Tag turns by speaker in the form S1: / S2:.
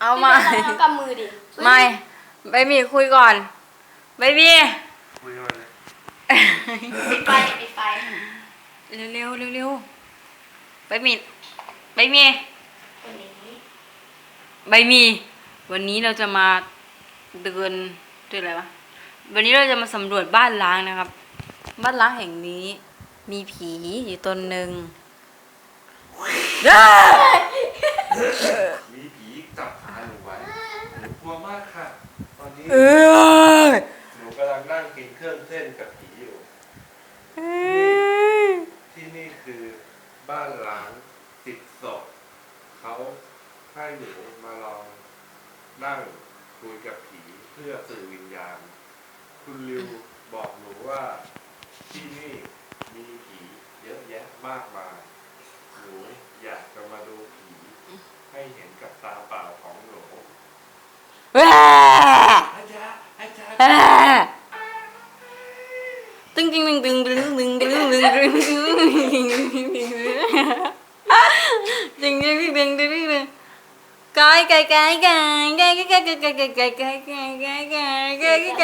S1: เอามา
S2: พี่เำมือดิ
S1: ไม่เบมีคุยก่อนเบมี
S3: คุยกั
S2: ปิดไฟปิดไฟ
S1: เร็วเร็วเร็วใบมีใบมี
S2: คน
S1: ใบมีวันนี้เราจะมาเดินเดินอะไรวะวันนี้เราจะมาสำรวจบ้านล้างนะครับ บ้านล้างแห่งนี้ มีผีอยู่ตนหนึ่ง
S3: ตอนนี้หนูกำลังนั่งกินเครื่องเส้นกับผีอยู่ที่นี่คือบ้านหลังติดศพเขาให้หนูมาลองนั่งคุยกับผีเพื่อสื่อวิญญาณ คุณลิวบอกหนูว่าที่นี่มีผีเยอะแยะมากมายหนู
S1: tưng tưng tưng tưng tưng tưng tưng tưng tưng tưng tưng cái cái cái cái cái cái cái cái cái cái cái cái cái cái cái cái